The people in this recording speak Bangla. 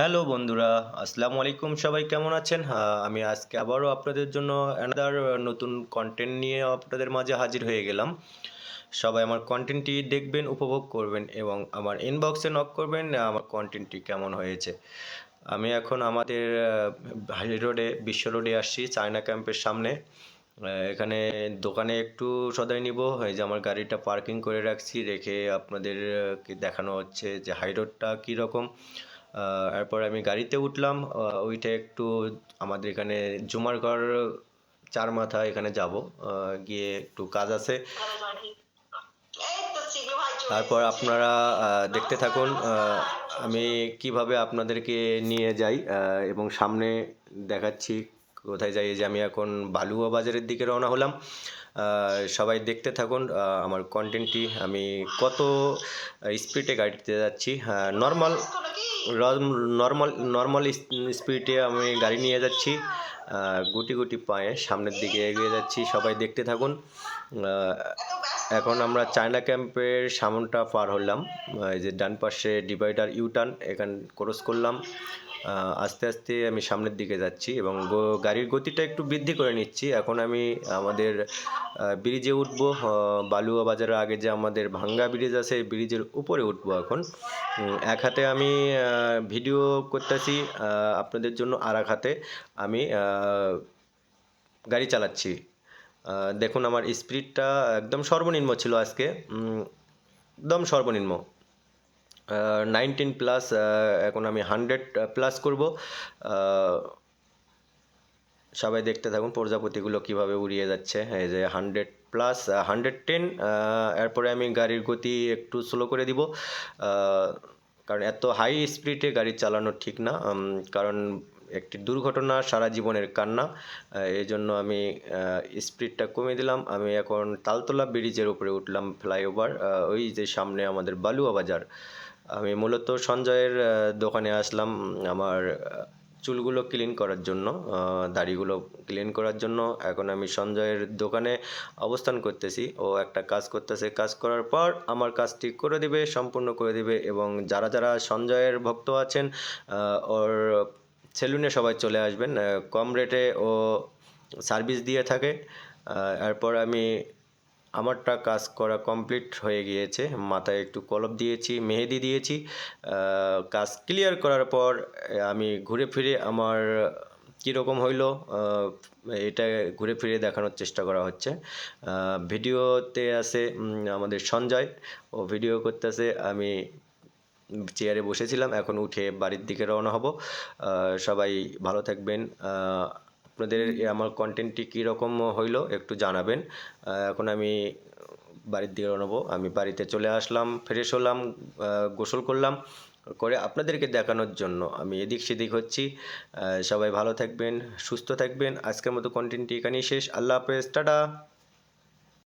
হ্যালো বন্ধুরা আসসালামু আলাইকুম সবাই কেমন আছেন? হ্যাঁ, আমি আজকে আবারও আপনাদের জন্য অ্যানাদার নতুন কন্টেন্ট নিয়ে আপনাদের মাঝে হাজির হয়ে গেলাম। সবাই আমার কন্টেন্টটি দেখবেন উপভোগ করবেন এবং আমার ইনবক্সে নক করবেন আমার কন্টেন্টটি কেমন হয়েছে। আমি এখন আমাদের হাই রোডে বিশ্ব রোডে আসছি চায়না ক্যাম্পের সামনে। এখানে দোকানে একটু সদাই নিব এই যে আমার গাড়িটা পার্কিং করে রাখছি রেখে আপনাদেরকে দেখানো হচ্ছে যে হাই রোডটা কীরকম। এরপর আমি গাড়িতে উঠলাম ওইটা একটু আমাদের এখানে জুমারগড় চার মাথা এখানে যাব গিয়ে একটু কাজ আছে। তারপর আপনারা দেখতে থাকুন আমি কীভাবে আপনাদেরকে নিয়ে যাই এবং সামনে দেখাচ্ছি কোথায় যাই যে আমি এখন বালুয়া বাজারের দিকে রওনা হলাম। সবাই দেখতে থাকুন আমার কন্টেন্টটি আমি কত স্পিডে গাড়িতে যাচ্ছি নর্মাল নর্মাল নর্মাল স্পিডে আমি গাড়ি নিয়ে যাচ্ছি। গুটি গুটি পায়ে সামনের দিকে এগিয়ে যাচ্ছি। সবাই দেখতে থাকুন। এখন আমরা চায়না ক্যাম্পের সামনটা পার হলাম। এই যে ডান পাশে ডিভাইডার ইউটার্ন, এখান ক্রস করলাম। আস্তে আস্তে আমি সামনের দিকে যাচ্ছি এবং গাড়ির গতিটা একটু বৃদ্ধি করে নিচ্ছি। এখন আমি আমাদের ব্রিজে উঠবো বালুয়া বাজারের আগে যে আমাদের ভাঙ্গা ব্রিজ আছে ব্রিজের উপরে উঠবো এখন। এক হাতে আমি ভিডিও করতেছি আপনাদের জন্য আর এক হাতে আমি গাড়ি চালাচ্ছি। দেখুন আমার স্পিডটা একদম সর্বনিম্ন ছিল আজকে। একদম সর্বনিম্ন। নাইনটিন প্লাস এখন আমি হান্ড্রেড প্লাস করব। সবাই দেখতে থাকুন প্রজাপতিগুলো কীভাবে উড়িয়ে যাচ্ছে। এই যে হান্ড্রেড প্লাস হান্ড্রেড টেন এরপরে আমি গাড়ির গতি একটু স্লো করে দিব। কারণ এত হাই স্পিডে গাড়ি চালানো ঠিক না। কারণ একটি দুর্ঘটনা সারা জীবনের কান্না। এই জন্য আমি স্পিডটা কমিয়ে দিলাম। আমি এখন তালতলা ব্রিজের উপরে উঠলাম ফ্লাইওভার। ওই যে সামনে আমাদের বালুয়া বাজার। আমি মূলত সঞ্জয়ের দোকানে আসলাম আমার চুলগুলো ক্লিন করার জন্য দাড়িগুলো ক্লিন করার জন্য। এখন আমি সঞ্জয়ের দোকানে অবস্থান করতেছি। ও একটা কাজ করতেছে। কাজ করার পর আমার কাজটি করে দিবে, সম্পূর্ণ করে দিবে এবং যারা যারা সঞ্জয়ের ভক্ত আছেন ওর সেলুনে সবাই চলে আসবেন। কম রেটে ও সার্ভিস দিয়ে থাকে। এরপর আমি আমারটা কাজ করা কমপ্লিট হয়ে গিয়েছে। মাথায় একটু কলপ দিয়েছি, মেহেদি দিয়েছি। কাজ ক্লিয়ার করার পর আমি ঘুরে ফিরে আমার কীরকম হইল এটা ঘুরে ফিরে দেখানোর চেষ্টা করা হচ্ছে। ভিডিওতে আছে আমাদের সঞ্জয়। ও ভিডিও করতেছে, আমি চেয়ারে বসেছিলাম, এখন উঠে বাড়ির দিকে রওনা হব। সবাই ভালো থাকবেন। আপনাদের আমার কন্টেন্টটি কীরকম হইল একটু জানাবেন। এখন আমি বাড়ির দিকে নেব আমি বাড়িতে চলে আসলাম ফ্রেশ হলাম গোসল করলাম, করে আপনাদেরকে দেখানোর জন্য আমি এদিক সেদিক হচ্ছি। সবাই ভালো থাকবেন, সুস্থ থাকবেন। আজকের মতো কন্টেন্টটি এখানেই শেষ। আল্লাহ হাফেজ, টাটা।